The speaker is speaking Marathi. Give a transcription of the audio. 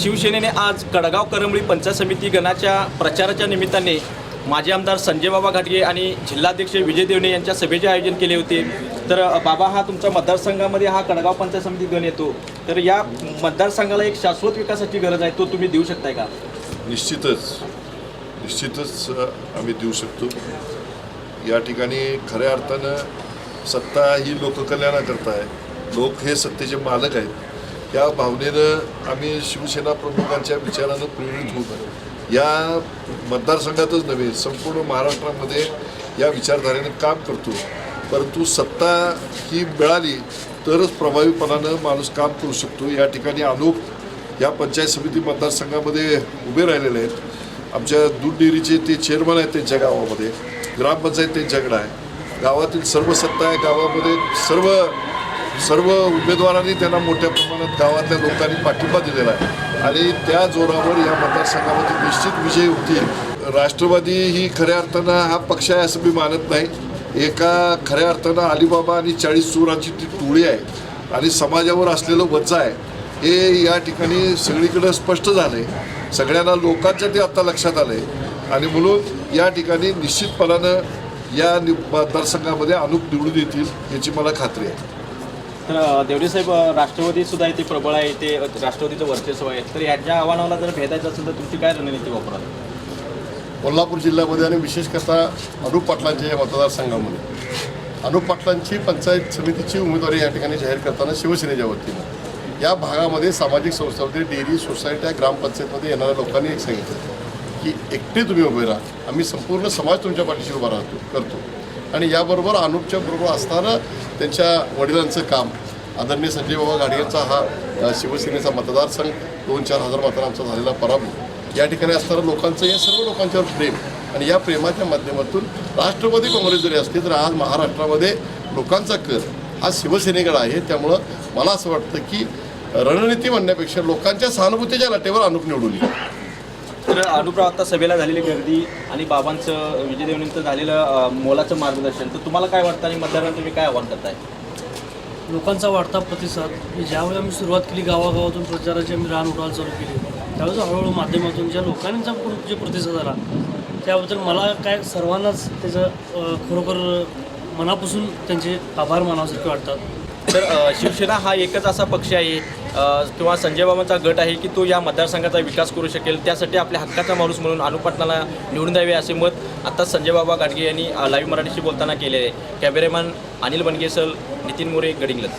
शिवसेनेने आज कडगाव करंबळी पंचायत समिती गणाच्या प्रचाराच्या निमित्ताने माजी आमदार संजय बाबा घाटगे आणि जिल्हाध्यक्ष विजय देवणे यांच्या सभेचे आयोजन केले होते. तर बाबा हा तुमच्या मतदारसंघामध्ये हा कडगाव पंचायत समिती गण येतो. तर या मतदारसंघाला एक शाश्वत विकासाची गरज आहे तो तुम्ही देऊ शकताय का? निश्चितच निश्चितच आम्ही देऊ शकतो. या ठिकाणी खऱ्या अर्थानं सत्ता ही लोककल्याणाकरता आहे. लोक हे सत्तेचे मालक आहेत. या भावनेनं आम्ही शिवसेना प्रमुखांच्या विचारानं प्रेरित होत या मतदारसंघातच नव्हे संपूर्ण महाराष्ट्रामध्ये या विचारधारेनं काम करतो. परंतु सत्ता ही मिळाली तरच प्रभावीपणानं माणूस काम करू शकतो. या ठिकाणी अनूप या पंचायत समिती मतदारसंघामध्ये उभे राहिलेले आहेत. आमच्या दूध डेअरीचे ते चेअरमन आहेत त्यांच्या गावामध्ये. ग्रामपंचायत त्यांच्याकडं आहे. गावातील सर्व सत्ता आहे. गावामध्ये सर्व सर्व उमेदवारांनी त्यांना मोठ्या प्रमाणात गावातल्या लोकांनी पाठिंबा दिलेला आहे. आणि त्या जोरावर या मतदारसंघामध्ये निश्चित विजय होतील. राष्ट्रवादी ही खऱ्या अर्थानं हा पक्ष आहे असं मी मानत नाही. एका खऱ्या अर्थानं अलिबाबा आणि चाळीस चोरांची ती टोळी आहे. आणि समाजावर असलेलं वज्जा आहे. हे या ठिकाणी सगळीकडं स्पष्ट झालं आहे सगळ्यांना लोकांच्या ते आता लक्षात आलं आहे आणि म्हणून या ठिकाणी निश्चितपणानं या नि- मतदारसंघामध्ये अनुप निवडून येतील याची मला खात्री आहे. तर देवडेसाहेब देवडे साहेब राष्ट्रवादी सुद्धा इथे प्रबळ आहे ते राष्ट्रवादीचं वर्चस्व आहे. तर यांच्या आव्हानाला जर भेदायचं असेल तर तुमची काय रणनीती वापराल? कोल्हापूर जिल्ह्यामध्ये आणि विशेष कथा अनुप पाटलांच्या या मतदारसंघामध्ये. अनुप पाटलांची पंचायत समितीची उमेदवारी या ठिकाणी जाहीर करताना शिवसेनेच्या वतीनं. या भागामध्ये सामाजिक संस्थांमध्ये डेअरी सोसायट्या ग्रामपंचायतमध्ये येणाऱ्या लोकांनी एक सांगितलं की एकटे तुम्ही उभे राहा. आम्ही संपूर्ण समाज तुमच्या पाठीशी उभा राहतो करतो. आणि याबरोबर अनुपच्या बरोबर असणारं त्यांच्या वडिलांचं काम. आदरणीय संजय बाबा गाडगेंचा हा शिवसेनेचा मतदारसंघ दोन चार हजार मतांना आमचा झालेला पराभव. या ठिकाणी असणारं लोकांचं या सर्व लोकांच्यावर प्रेम आणि या प्रेमाच्या माध्यमातून राष्ट्रवादी काँग्रेस जरी असली तर आज महाराष्ट्रामध्ये लोकांचा कर हा शिवसेनेकडे आहे. त्यामुळं मला असं वाटतं की रणनीती म्हणण्यापेक्षा लोकांच्या सहानुभूतीच्या लाटेवर अनुप निवडून येईल. तर अनुप्राव आता सभेला झालेली गर्दी आणि बाबांचं विजय देवणींचं झालेलं मोलाचं मार्गदर्शन तर तुम्हाला काय वाटतं आणि मतदारांना तुम्ही काय आव्हान करताय? लोकांचा वाढता प्रतिसाद ज्यावेळी आम्ही सुरुवात केली गावागावातून प्रचाराची आम्ही रान उडाल चालू केली. त्यावेळेस हळूहळू माध्यमातून ज्या लोकांचा जे प्रतिसाद आला त्याबद्दल मला काय सर्वांनाच त्याचं खरोखर मनापासून त्यांचे आभार मानावसारखे वाटतात. तर शिवसेना हा एकच असा पक्ष आहे किंवा संजय बाबांचा गट आहे की तो या मतदारसंघाचा विकास करू शकेल त्यासाठी आपल्या हक्काचा माणूस म्हणून अनुपाटणाला निवडून द्यावे असे मत आता संजय बाबा गाडगे यांनी लाईव्ह मराठीशी बोलताना केले आहे. कॅमेरेमॅन अनिल बनगेसल नितीन मोरे गडिंगलज.